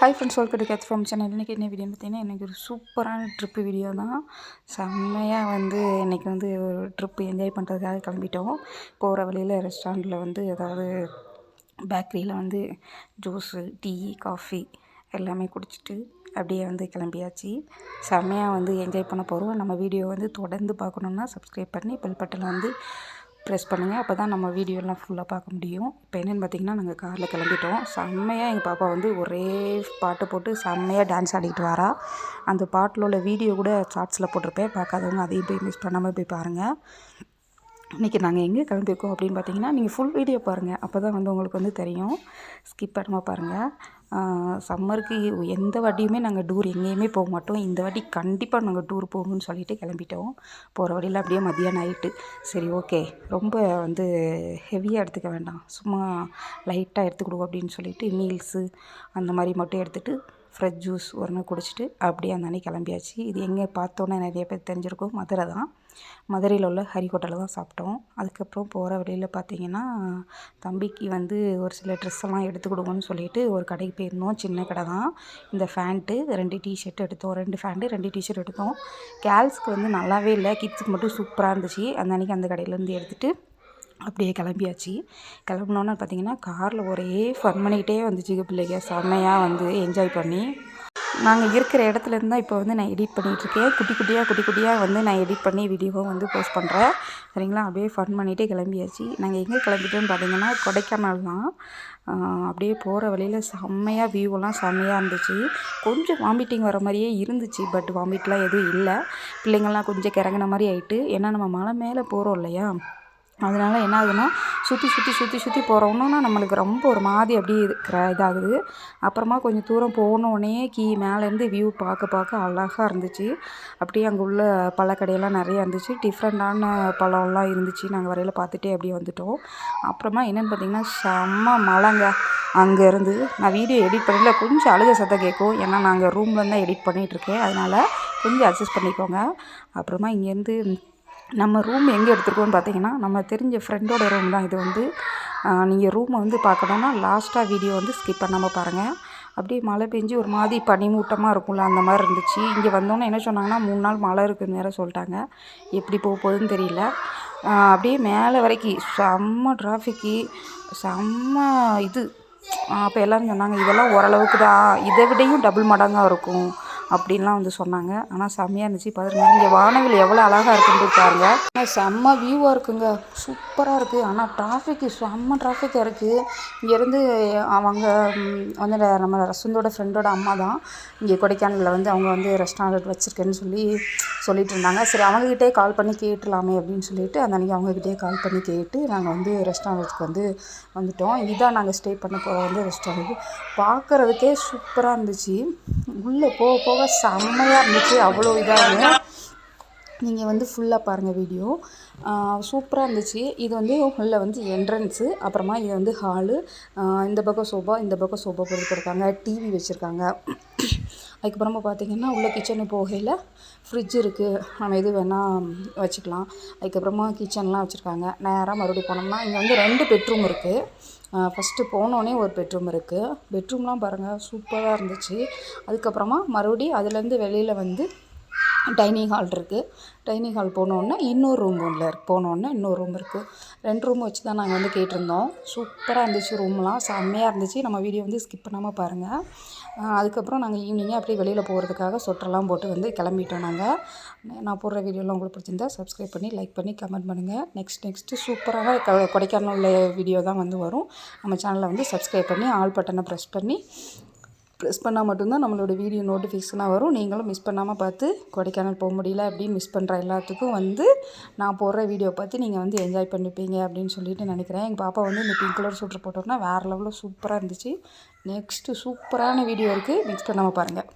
Hi friends welcome to Kath from channel இன்றைக்கி என்ன video பார்த்தீங்கன்னா இன்றைக்கி ஒரு சூப்பரான ட்ரிப்பு வீடியோ தான். செம்மையாக வந்து இன்றைக்கி வந்து ஒரு ட்ரிப்பு என்ஜாய் பண்ணுறதுக்காக கிளம்பிட்டோம். போகிற வழியில் ரெஸ்டாரண்ட்டில் வந்து ஏதாவது பேக்கரியில் வந்து ஜூஸு டீ காஃபி எல்லாமே குடிச்சிட்டு அப்படியே வந்து கிளம்பியாச்சு. செம்மையாக வந்து என்ஜாய் பண்ண போகிறோம் நம்ம வீடியோ வந்து தொடர்ந்து பார்க்கணுன்னா சப்ஸ்கிரைப் பண்ணி பெல் பட்டனில் வந்து ப்ரெஸ் பண்ணுங்கள் அப்போ தான் நம்ம வீடியோலாம் ஃபுல்லாக பார்க்க முடியும். இப்போ என்னென்னு பார்த்தீங்கன்னா நாங்கள் காரில் கிளம்பிட்டோம். செம்மையாக எங்கள் பாப்பா வந்து ஒரே பாட்டு போட்டு செம்மையாக டான்ஸ் ஆடிக்கிட்டு வரா. அந்த பாட்டில் உள்ள வீடியோ கூட ஷார்ட்ஸில் போட்டிருப்பேன். பார்க்காதவங்க அதையும் போய் மிஸ் பண்ணாமல் போய் பாருங்கள் இன்றைக்கி நாங்கள் எங்கே கிளம்பியிருக்கோம் அப்படின்னு பார்த்தீங்கன்னா நீங்கள் ஃபுல் வீடியோ பாருங்கள் அப்போ தான் வந்து உங்களுக்கு வந்து தெரியும். ஸ்கிப் பண்ணாமல் பாருங்கள் சம்மருக்கு எந்த வாட்டியுமே நாங்கள் டூர் எங்கேயுமே போக மாட்டோம். இந்த வாட்டி கண்டிப்பாக நாங்கள் டூர் போகணும்னு சொல்லிட்டு கிளம்பிட்டோம். போகிற வழியில் அப்படியே மதியானம் ஆகிட்டு சரி ஓகே ரொம்ப வந்து ஹெவியாக எடுத்துக்க வேண்டாம். சும்மா லைட்டாக எடுத்துக்கிடுவோம் அப்படின்னு சொல்லிட்டு மீல்ஸு அந்த மாதிரி மட்டும் எடுத்துகிட்டு ஃப்ரெஷ் ஜூஸ் ஒன்று குடிச்சிட்டு அப்படியே அந்த அன்னைக்கு கிளம்பியாச்சு. இது எங்கே பார்த்தோன்னே நிறைய பேர் தெரிஞ்சிருக்கும். மதுரை தான். மதுரையில் உள்ள ஹரி ஹோட்டலில் தான் சாப்பிட்டோம். அதுக்கப்புறம் போகிற வழியில் பார்த்தீங்கன்னா தம்பிக்கு வந்து ஒரு சில ட்ரெஸ் எல்லாம் எடுத்து கொடுங்கன்னு சொல்லிட்டு ஒரு கடைக்கு போயிருந்தோம். சின்ன கடை தான். இந்த ஃபேண்ட்டு ரெண்டு டிஷர்ட் எடுத்தோம். ரெண்டு ஃபேண்ட்டு ரெண்டு டிஷர்ட் எடுத்தோம். கேர்ள்ஸ்க்கு வந்து நல்லாவே இல்லை. கிட்ஸுக்கு மட்டும் சூப்பராக இருந்துச்சு. அந்த அன்றைக்கி அந்த கடையிலேருந்து எடுத்துகிட்டு அப்படியே கிளம்பியாச்சு. கிளம்புனோன்னு பார்த்தீங்கன்னா காரில் ஒரே ஃபன் பண்ணிக்கிட்டே வந்துச்சு பிள்ளைங்க. செம்மையாக வந்து என்ஜாய் பண்ணி. நாங்கள் இருக்கிற இடத்துலேருந்து தான் இப்போ வந்து நான் எடிட் பண்ணிகிட்ருக்கேன் குட்டி குட்டியாக குட்டி குட்டியாக வந்து நான் எடிட் பண்ணி வீடியோவும் வந்து போஸ்ட் பண்ணுறேன் சரிங்களா? அப்படியே ஃபன் பண்ணிகிட்டே கிளம்பியாச்சு. நாங்கள் எங்கே கிளம்பிட்டோன்னு பார்த்தீங்கன்னா கொடைக்கானல் தான். அப்படியே போகிற வழியில் செம்மையாக வியூவெல்லாம் செம்மையாக இருந்துச்சு. கொஞ்சம் வாமிட்டிங் வர மாதிரியே இருந்துச்சு பட் வாமிட்லாம் எதுவும் இல்லை. பிள்ளைங்கள்லாம் கொஞ்சம் கிறங்கின மாதிரி ஆகிட்டு ஏன்னா நம்ம மலை மேலே போகிறோம் இல்லையா? அதனால் என்ன ஆகுதுன்னா சுற்றி சுற்றி சுற்றி சுற்றி போகிறோன்னா நம்மளுக்கு ரொம்ப ஒரு மாதிரி அப்படியே இருக்கிற இதாகுது. அப்புறமா கொஞ்சம் தூரம் போனோடனே கீ மேலேருந்து வியூ பார்க்க பார்க்க அழகாக இருந்துச்சு. அப்படியே அங்கே உள்ள பழக்கடையெல்லாம் நிறையா இருந்துச்சு. டிஃப்ரெண்ட்டான பழம்லாம் இருந்துச்சு. நாங்கள் வரையில் பார்த்துட்டே அப்படியே வந்துட்டோம். அப்புறமா என்னென்னு பார்த்தீங்கன்னா செம்ம மழைங்க அங்கேருந்து நான் வீடியோ எடிட் பண்ணல. கொஞ்சம் அழுக சத்தம் கேட்கும். ஏன்னா நாங்கள் ரூம்லேருந்து தான் எடிட் பண்ணிகிட்ருக்கேன் அதனால் கொஞ்சம் அட்ஜஸ்ட் பண்ணிக்கோங்க. அப்புறமா இங்கேருந்து நம்ம ரூம் எங்கே எடுத்துருக்கோம்னு பார்த்தீங்கன்னா நம்ம தெரிஞ்ச ஃப்ரெண்டோட ரூம் தான் இது வந்து. நீங்கள் ரூமை வந்து பார்க்கணுன்னா லாஸ்ட்டாக வீடியோ வந்து ஸ்கிப் பண்ணாமல் பாருங்கள் அப்படியே மழை பெஞ்சு ஒரு மாதிரி பனிமூட்டமாக இருக்கும்ல அந்த மாதிரி இருந்துச்சு. இங்கே வந்தோன்னே என்ன சொன்னாங்கன்னா மூணு நாள் மழை இருக்குன்னு வேறு சொல்லிட்டாங்க. எப்படி போக போகுதுன்னு தெரியல. அப்படியே மேலே வரைக்கும் செம்ம டிராஃபிக்கு செம்ம இது. அப்போ எல்லோரும் சொன்னாங்க இதெல்லாம் ஓரளவுக்கு தான் இதை விடையும் டபுள் மடங்காக இருக்கும். அப்படின்லாம் வந்து சொன்னாங்க. ஆனால் செம்மையாக இருந்துச்சு. பாருங்க இங்கே வானவில் எவ்வளோ அழகாக இருக்குன்னு பாருங்க. ஆனால் செம்ம வியூவாக இருக்குங்க. சூப்பராக இருக்குது ஆனால் டிராஃபிக்கு செம்ம டிராஃபிக்காக இருக்குது இங்கேருந்து அவங்க வந்து நம்ம ரசந்தோட ஃப்ரெண்டோட அம்மா தான் இங்கே கொடைக்கானலில் வந்து அவங்க வந்து ரெஸ்டாரண்ட் வச்சுருக்கேன்னு சொல்லி சொல்லிட்டு இருந்தாங்க. சரி அவங்ககிட்டே கால் பண்ணி கேட்டுலாமே அப்படின்னு சொல்லிட்டு அந்த அன்றைக்கி அவங்ககிட்டயே கால் பண்ணி கேட்டு நாங்கள் வந்து ரெஸ்டாரண்ட்டுக்கு வந்து வந்துவிட்டோம் இதுதான் நாங்கள் ஸ்டே பண்ண போகிற வந்து ரெஸ்டாரண்ட் பார்க்குறதுக்கே சூப்பராக இருந்துச்சு. உள்ளே போக போக செம்மையாக இருந்துச்சு அவ்வளோ இதாக நீங்கள் வந்து ஃபுல்லாக பாருங்கள் வீடியோ சூப்பராக இருந்துச்சு. இது வந்து உள்ளே வந்து என்ட்ரன்ஸு அப்புறமா இது வந்து ஹாலு இந்த பக்கம் சோஃபா இந்த பக்கம் சோஃபா கொடுத்துருக்காங்க டிவி வச்சுருக்காங்க. அதுக்கப்புறமா பார்த்திங்கன்னா உள்ளே கிச்சனு போகையில் ஃப்ரிட்ஜ் இருக்குது நம்ம எது வேணால் வச்சுக்கலாம். அதுக்கப்புறமா கிச்சன்லாம் வச்சுருக்காங்க. நேராக மறுபடியும் போனோம்னா இங்கே வந்து ரெண்டு பெட்ரூம் இருக்குது ஃபஸ்ட்டு போனோடனே ஒரு பெட்ரூம் இருக்குது பெட்ரூம்லாம் பாருங்கள் சூப்பராக இருந்துச்சு. அதுக்கப்புறமா மறுபடியும் அதுலேருந்து வெளியில் வந்து டைனிங் ஹால் இருக்குது டைனிங் ஹால் போனோடனே இன்னொரு ரூம் ஒன்றில் இருக்கு. போனோடனே இன்னொரு ரூம் இருக்குது ரெண்டு ரூம் வச்சு தான் நாங்கள் வந்து கேட்டிருந்தோம். சூப்பராக இருந்துச்சு ரூம்லாம் செம்மையாக இருந்துச்சு. நம்ம வீடியோ வந்து ஸ்கிப் பண்ணாமல் பாருங்கள் அதுக்கப்புறம் நாங்கள் ஈவினிங்கே அப்படியே வெளியில் போகிறதுக்காக சொட்டெல்லாம் போட்டு வந்து கிளம்பிட்டோம் நாங்கள் நான் போடுற வீடியோலாம் உங்களுக்கு பிடிச்சிருந்தா சப்ஸ்கிரைப் பண்ணி லைக் பண்ணி கமெண்ட் பண்ணுங்கள் நெக்ஸ்ட் நெக்ஸ்ட்டு சூப்பராக க கொடைக்கானல் உள்ள வீடியோ தான் வந்து வரும். நம்ம சேனலை வந்து சப்ஸ்கிரைப் பண்ணி ஆல் பட்டனை ப்ரெஸ் பண்ணி ப்ரெஸ் பண்ணால் மட்டும்தான் நம்மளோட வீடியோ நோட்டிஃபிகேஷனாக வரும். நீங்களும் மிஸ் பண்ணாமல் பார்த்து கொடைக்கானல் போக முடியல அப்படின்னு மிஸ் பண்ணுற எல்லாத்துக்கும் வந்து நான் போடுற வீடியோ பார்த்து நீங்கள் வந்து என்ஜாய் பண்ணிப்பீங்க அப்படின்னு சொல்லிட்டு நினைக்கிறேன். எங்கள் பாப்பா வந்து இந்த பிங்க் கலர் சூட்ரு போட்டோம்னா வேறு லெவலில் சூப்பராக இருந்துச்சு. நெக்ஸ்ட்டு சூப்பரான வீடியோ இருக்குது மிஸ் பண்ணாமல் பாருங்கள்